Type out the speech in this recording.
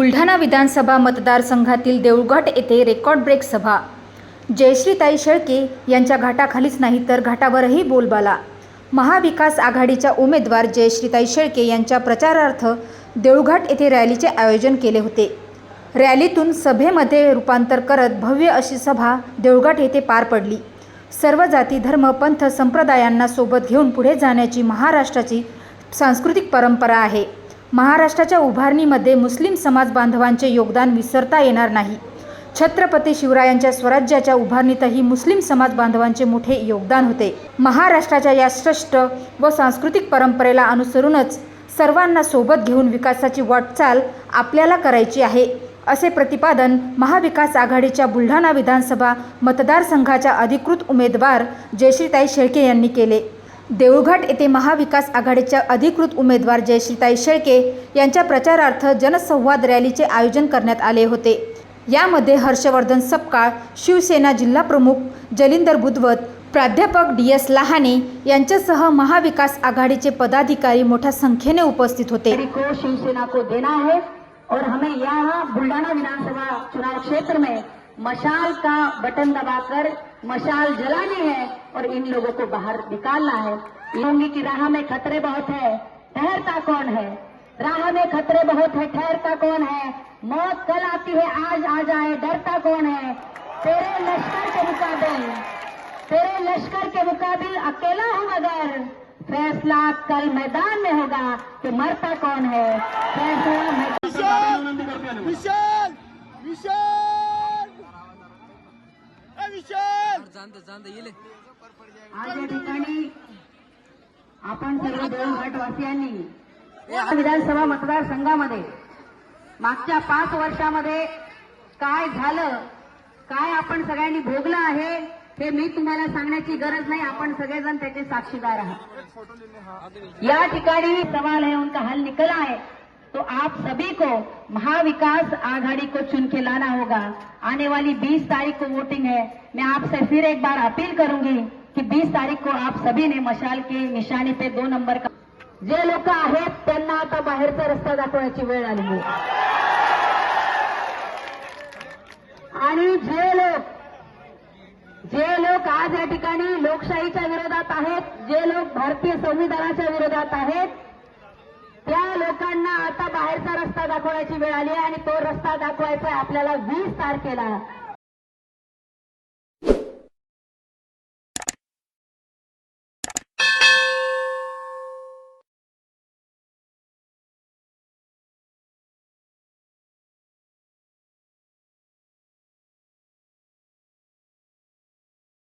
बुलढाणा विधानसभा मतदारसंघातील देऊळघाट येथे record break सभा. जयश्रीताई शेळके यांच्या घाटाखालीच नाही तर घाटावरही बोलबाला. महाविकास आघाडीच्या उमेदवार जयश्रीताई शेळके यांच्या प्रचारार्थ देऊळघाट येथे रॅलीचे आयोजन केले होते. रॅलीतून सभेमध्ये रूपांतर करत भव्य अशी सभा देऊळघाट येथे पार पडली. सर्व जाती धर्म पंथ संप्रदायांना सोबत घेऊन पुढे जाण्याची महाराष्ट्राची सांस्कृतिक परंपरा आहे. महाराष्ट्राच्या उभारणीमध्ये मुस्लिम समाज बांधवांचे योगदान विसरता येणार नाही. छत्रपती शिवरायांच्या स्वराज्याच्या उभारणीतही मुस्लिम समाज बांधवांचे मोठे योगदान होते. महाराष्ट्राच्या या श्रेष्ठ व सांस्कृतिक परंपरेला अनुसरूनच सर्वांना सोबत घेऊन विकासाची वाटचाल आपल्याला करायची आहे असे प्रतिपादन महाविकास आघाडीच्या बुलढाणा विधानसभा मतदारसंघाच्या अधिकृत उमेदवार जयश्रीताई शेळके यांनी केले. देऊळघाट येथे महाविकास आघाडीच्या अधिकृत उमेदवार जयश्रीताई शेळके यांच्या प्रचारार्थ जनसंवाद रॅलीचे आयोजन करण्यात आले होते. यामध्ये हर्षवर्धन सपकाळ शिवसेना जिल्हाप्रमुख जलिंदर बुधवत प्राध्यापक डी एस लहाने यांच्यासह महाविकास आघाडीचे पदाधिकारी मोठ्या संख्येने उपस्थित होते. को शिवसेना को देना है और हमें यहाँ बुल्ढाना विधानसभा चुनाव क्षेत्र में मशाल का बटन दबाकर मशाल जलानी है और इन लोगों को बाहर निकालना है। होंगी की राह में खतरे बहुत है। ठहरता कौन है? राह में खतरे बहुत है, ठहरता कौन है? मौत कल आती है, आज आ जाए, डरता कौन है? तेरे लश्कर के मुकाबिल, तेरे लश्कर के मुकाबिल अकेला हूँ मगर फैसला कल मैदान में होगा कि मरता कौन है? फैसला मैदान विशाल! विशाल! ए, विशाल आज या ठिकाणी आपण सर्व या विधानसभा मतदारसंघामध्ये मागच्या पाच वर्षामध्ये काय झालं काय आपण सगळ्यांनी भोगलं आहे हे मी तुम्हाला सांगण्याची गरज नहीं. आपण सगळेजण त्याचे साक्षीदार आहात. या ठिकाणी सवाल है उनका हल निकला है तो आप सभी को महाविकास आघाड़ी को चुन के लाना होगा। आने वाली 20 तारीख को वोटिंग है। मैं आपसे फिर एक बार अपील करूंगी कि 20 तारीख को आप सभी ने मशाल के निशाने पे दो नंबर का जे लोक आहेत त्यांना आता बाहेरचा रस्ता दाखवण्याची वेळ आलेली आणि जे लोक जे लोक आज या ठिकाणी लोकशाहीच्या विरोधात आहेत जे लोक भारतीय संविधानाच्या विरोधात आहेत त्या लोकांना आता बाहेरचा रस्ता दाखवण्याची वेळ आली आहे आणि तो रस्ता दाखवायचा आपल्याला वीस तारखेला.